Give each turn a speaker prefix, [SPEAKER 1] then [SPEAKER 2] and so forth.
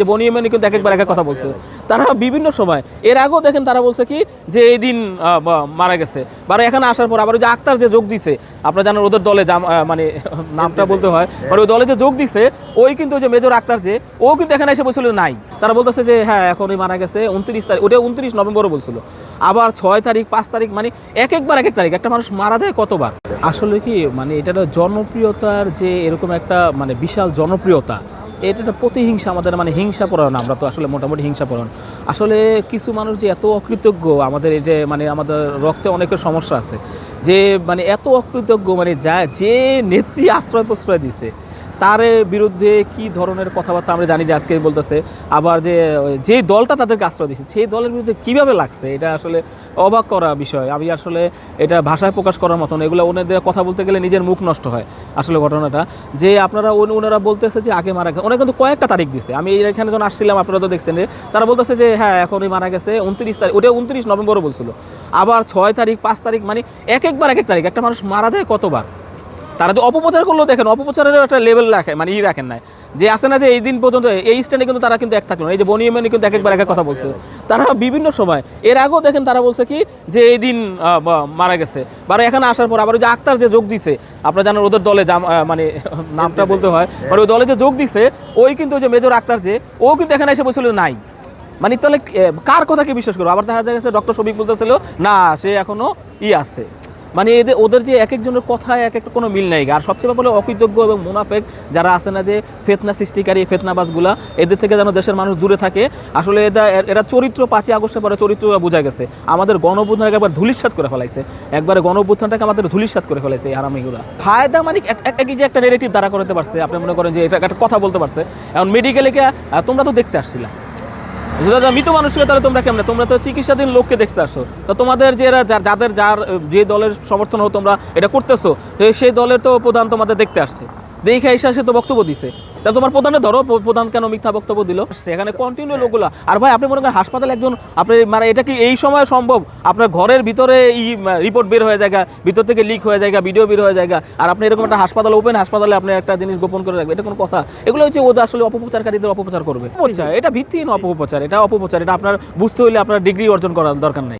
[SPEAKER 1] যে বনিয়মেনি কিন্তু এক একবার এক কথা বলছে। তারা বিভিন্ন সময়, এর আগেও দেখেন তারা বলছে কি, যে এই দিন মারা গেছে। বা এখানে আসার পর আবার ওই যে আক্তার যে যোগ দিছে, আপনারা জানেন ওদের দলে মানে নামটা বলতে হয় মানে ওই দলে যে যোগ দিছে, ওই কিন্তু যে মেজর আক্তার যে, ও কিন্তু এখানে এসে বলছিল নাই। তারা বলতেছে যে হ্যাঁ এখন ওই মারা গেছে, উনত্রিশ তারিখ ওটা উনত্রিশ নভেম্বরও বলছিল। আবার ছয় তারিখ, পাঁচ তারিখ মানে এক একবার এক এক তারিখ, একটা মানুষ মারা যায় কতবার? আসলে কি মানে এটা জনপ্রিয়তার যে এরকম একটা মানে বিশাল জনপ্রিয়তা এটা একটা প্রতিহিংসা আমাদের মানে হিংসা পরায়ণ, আমরা তো আসলে মোটামুটি হিংসা পরায়ণ। আসলে কিছু মানুষ যে এত অকৃতজ্ঞ, আমাদের এটা মানে আমাদের রক্তে অনেকের সমস্যা আছে। যে মানে এত অকৃতজ্ঞ মানে যা, যে নেত্রী আশ্রয় প্রশ্রয় দিছে তার বিরুদ্ধে কি ধরনের কথাবার্তা আমরা জানি যে আজকে বলতেছে, আবার যে যে দলটা তাদেরকে আশ্রয় দিচ্ছে সেই দলের বিরুদ্ধে কীভাবে লাগছে, এটা আসলে অবাক করা বিষয়। আমি আসলে এটা ভাষায় প্রকাশ করার মতন এগুলো ওনাদের কথা বলতে গেলে নিজের মুখ নষ্ট হয় আসলে ঘটনাটা। যে আপনারা ওনারা বলতেছে যে আগে মারা গেছে, ওনারা কিন্তু কয়েকটা তারিখ দিছে। আমি এখানে যখন আসছিলাম, আপনারা তো দেখছেন যে তারা বলতেছে যে হ্যাঁ এখনই মারা গেছে, উনত্রিশ তারিখ, ওটা উনত্রিশ নভেম্বরও বলছিল। আবার ছয় তারিখ, পাঁচ তারিখ মানে এক একবার এক এক তারিখ, একটা মানুষ মারা যায় কতবার? তারা যে অপপ্রচার করল দেখেন অপপ্রচারেরও একটা লেভেল রাখে মানে ই রাখেন না যে আসে না যে এই দিন পর্যন্ত এই স্ট্যান্ডে কিন্তু তারা কিন্তু এক থাকল এই যে বনিয়মেনি কিন্তু এক একবার এক কথা বলছে। তারা বিভিন্ন সময় এর আগেও দেখেন তারা বলছে কি যে এই দিন মারা গেছে। বা এখানে আসার পর আবার ওই যে আক্তার যে যোগ দিছে আপনারা জানেন ওদের দলে মানে নামটা বলতে হয় মানে ওই দলে যে যোগ দিছে ওই কিন্তু ওই যে মেজর আক্তার যে ও কিন্তু এখানে এসে বলছিল নাই। মানে তাহলে কার কথাকে বিশ্বাস করব? আবার দেখা যাচ্ছে ডক্টর শফিক বলতেছিল না সে এখনও ই আছে। মানে এদের, ওদের যে এক একজনের কথায় এক একটা কোনো মিল নাই। আর সবচেয়ে বলে অকৃতজ্ঞ এবং মুনাফেক যারা আছে না যে ফেতনা সৃষ্টিকারী, ফেতনাবাজগুলা, এদের থেকে যেন দেশের মানুষ দূরে থাকে। আসলে এরা এরা চরিত্র পাঁচই আগস্টের পরে চরিত্র বোঝা গেছে। আমাদের গণঅভ্যুত্থানকে একবার ধুলিস্বাত করে ফেলাইছে। একবারে গণঅভ্যুত্থানটাকে আমাদের ধুলিস্বাত করে ফেলাইছে এই হারামিগুলা ফায়দা মানে এক- যে একটা নেগেটিভ দ্বারা করতে পারছে, আপনি মনে করেন যে এটা একটা কথা বলতে পারছে। এখন মেডিকেলে তোমরা তো দেখতে আসছিলা। মৃত মানুষকে তাহলে তোমরা কেমন? তোমরা তো চিকিৎসাধীন লোককে দেখতে আসো। তো তোমাদের যে যাদের যার, যে দলের সমর্থন হোক তোমরা এটা করতেছো সেই দলের তো প্রধান তোমাদের দেখতে আসছে। দেখে এসে সে তো বক্তব্য দিছে। তা তোমার প্রধানে ধরো প্রধান কেন মিথ্যা বক্তব্য দিল? সেখানে কন্টিনিউ লোকগুলো। আর ভাই আপনি মনে করেন হাসপাতালে একজন আপনি মানে এটা কি এই সময় সম্ভব? আপনার ঘরের ভিতরে ই রিপোর্ট বের হয়ে যায় ভিতর থেকে লিক হয়ে যায় ভিডিও বের হয়ে যায় আর আপনি এরকম একটা হাসপাতাল ওপেন হাসপাতালে আপনি একটা জিনিস গোপন করে রাখবেন এটা কোনো কথা। এগুলো হচ্ছে ওদের আসলে অপপ্রচারকারীদের অপপ্রচার করবে। এটা ভিত্তিহীন অপপ্রচার এটা অপপ্রচার এটা আপনার বুঝতে হলে আপনার ডিগ্রি অর্জন করার দরকার নেই।